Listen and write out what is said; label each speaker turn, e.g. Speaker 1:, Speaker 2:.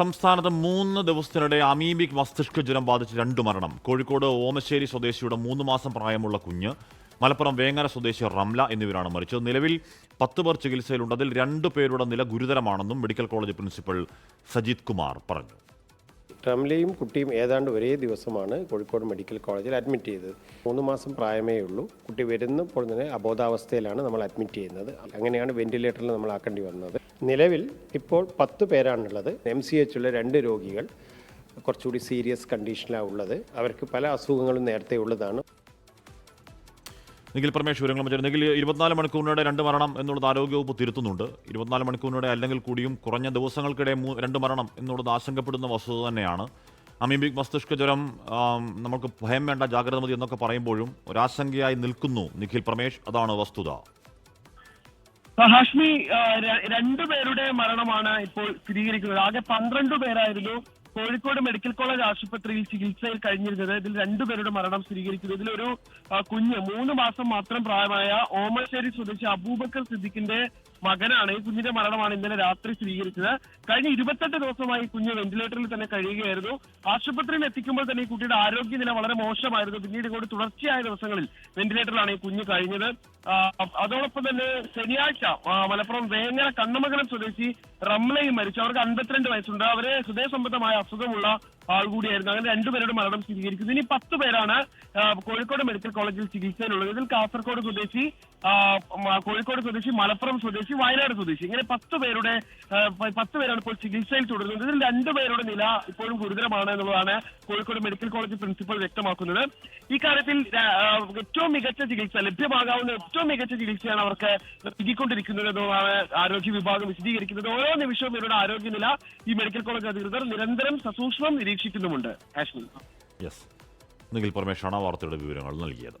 Speaker 1: സംസ്ഥാനത്ത് മൂന്ന് ദിവസത്തിനിടെ അമീബിക് മസ്തിഷ്ക ജ്വരം ബാധിച്ച് രണ്ട് മരണം കോഴിക്കോട് ഓമശ്ശേരി സ്വദേശിയുടെ മൂന്ന് മാസം പ്രായമുള്ള കുഞ്ഞ് മലപ്പുറം വേങ്ങര സ്വദേശി റംല എന്നിവരാണ് മരിച്ചത് നിലവിൽ പത്ത് പേർ ചികിത്സയിലുണ്ട് അതിൽ രണ്ടു പേരുടെ നില ഗുരുതരമാണെന്നും medical college principal Sajith Kumar പറഞ്ഞു
Speaker 2: റംലയും കുട്ടിയും ഏതാണ്ട് ഒരേ ദിവസമാണ് കോഴിക്കോട് മെഡിക്കൽ കോളേജിൽ അഡ്മിറ്റ് ചെയ്തത് മൂന്ന് മാസം പ്രായമേ ഉള്ളൂ കുട്ടി വരുന്നപ്പോൾ തന്നെ അബോധാവസ്ഥയിലാണ് നമ്മൾ അഡ്മിറ്റ് ചെയ്യുന്നത് അങ്ങനെയാണ് വെന്റിലേറ്ററിൽ നമ്മൾ ആക്കേണ്ടി വന്നത് നിലവിൽ ഇപ്പോൾ പത്ത് പേരാണുള്ളത് എം സി ഉള്ള രണ്ട് രോഗികൾ കുറച്ചുകൂടി സീരിയസ് കണ്ടീഷനിലാണ് ഉള്ളത് അവർക്ക് പല അസുഖങ്ങളും നേരത്തെ ഉള്ളതാണ്
Speaker 1: നിഖിൽ പ്രമേഷ് വിവരങ്ങളും ചേർന്ന് നിഖിൽ ഇരുപത്തിനാല് മണിക്കൂറിനിടെ രണ്ട് മരണം എന്നുള്ളത് ആരോഗ്യവകുപ്പ് തിരുത്തുന്നുണ്ട് ഇരുപത്തിനാല് മണിക്കൂറിനിടെ അല്ലെങ്കിൽ കൂടിയും കുറഞ്ഞ ദിവസങ്ങൾക്കിടെ രണ്ട് മരണം എന്നുള്ളത് ആശങ്കപ്പെടുന്ന വസ്തുത തന്നെയാണ് അമീബിക് മസ്തിഷ്ക ജ്വരം നമുക്ക് ഭയം വേണ്ട ജാഗ്രത മതി എന്നൊക്കെ പറയുമ്പോഴും ഒരാശങ്കയായി നിൽക്കുന്നു നിഖിൽ പ്രമേഷ് അതാണ് വസ്തുത
Speaker 3: ഹാഷ്മി രണ്ടു പേരുടെ മരണമാണ് ഇപ്പോൾ സ്ഥിരീകരിക്കുന്നത് ആകെ പന്ത്രണ്ട് പേരായിരുന്നു കോഴിക്കോട് മെഡിക്കൽ കോളേജ് ആശുപത്രിയിൽ ചികിത്സയിൽ കഴിഞ്ഞിരുന്നത് ഇതിൽ രണ്ടുപേരുടെ മരണം സ്ഥിരീകരിക്കുന്നു ഇതിലൊരു കുഞ്ഞ് മൂന്ന് മാസം മാത്രം പ്രായമായ ഓമശ്ശേരി സ്വദേശി അബൂബക്കർ സിദ്ദിഖിന്റെ മകനാണ് ഈ കുഞ്ഞിന്റെ മരണമാണ് ഇന്നലെ രാത്രി സ്ഥിരീകരിച്ചത് കഴിഞ്ഞ ഇരുപത്തെട്ട് ദിവസമായി കുഞ്ഞ് വെന്റിലേറ്ററിൽ തന്നെ കഴിയുകയായിരുന്നു ആശുപത്രിയിൽ എത്തിക്കുമ്പോൾ തന്നെ ഈ കുട്ടിയുടെ ആരോഗ്യനില വളരെ മോശമായിരുന്നു പിന്നീട് കൂടി തുടർച്ചയായ ദിവസങ്ങളിൽ വെന്റിലേറ്ററിലാണ് ഈ കുഞ്ഞ് കഴിഞ്ഞത് അതോടൊപ്പം തന്നെ ശനിയാഴ്ച മലപ്പുറം വേങ്ങര കണ്ണമകലം സ്വദേശി റംലയും മരിച്ചു അവർക്ക് അൻപത്തിരണ്ട് വയസ്സുണ്ട് അവരെ ഹൃദയ സംബന്ധമായ അസുഖമുള്ള ആൾ കൂടിയായിരുന്നു അങ്ങനെ രണ്ടുപേരുടെ മരണം സ്ഥിരീകരിക്കുന്നു ഇനി പത്ത് പേരാണ് കോഴിക്കോട് മെഡിക്കൽ കോളേജിൽ ചികിത്സയിലുള്ളത് ഇതിൽ കാസർഗോഡ് സ്വദേശി കോഴിക്കോട് സ്വദേശി മലപ്പുറം സ്വദേശി ഈ വയനാട് സ്വദേശി ഇങ്ങനെ പത്ത് പേരുടെ പത്ത് പേരാണ് ഇപ്പോൾ ചികിത്സയിൽ തുടരുന്നത് ഇതിൽ പേരുടെ നില ഇപ്പോഴും ഗുരുതരമാണ് എന്നുള്ളതാണ് കോഴിക്കോട് മെഡിക്കൽ കോളേജ് പ്രിൻസിപ്പൽ വ്യക്തമാക്കുന്നത് ഈ കാര്യത്തിൽ ഏറ്റവും മികച്ച ചികിത്സ ലഭ്യമാകാവുന്ന ഏറ്റവും മികച്ച ചികിത്സയാണ് അവർക്ക് നൽകിക്കൊണ്ടിരിക്കുന്നത് എന്നുള്ളതാണ് ആരോഗ്യ വിഭാഗം വിശദീകരിക്കുന്നത് ഓരോ നിമിഷവും ഇവരുടെ ആരോഗ്യനില ഈ മെഡിക്കൽ കോളേജ് അധികൃതർ നിരന്തരം സസൂക്ഷ്മം നിരീക്ഷിക്കുന്നുമുണ്ട്
Speaker 1: യെസ് നിഖിൽ വാർത്തയുടെ വിവരങ്ങൾ നൽകിയത്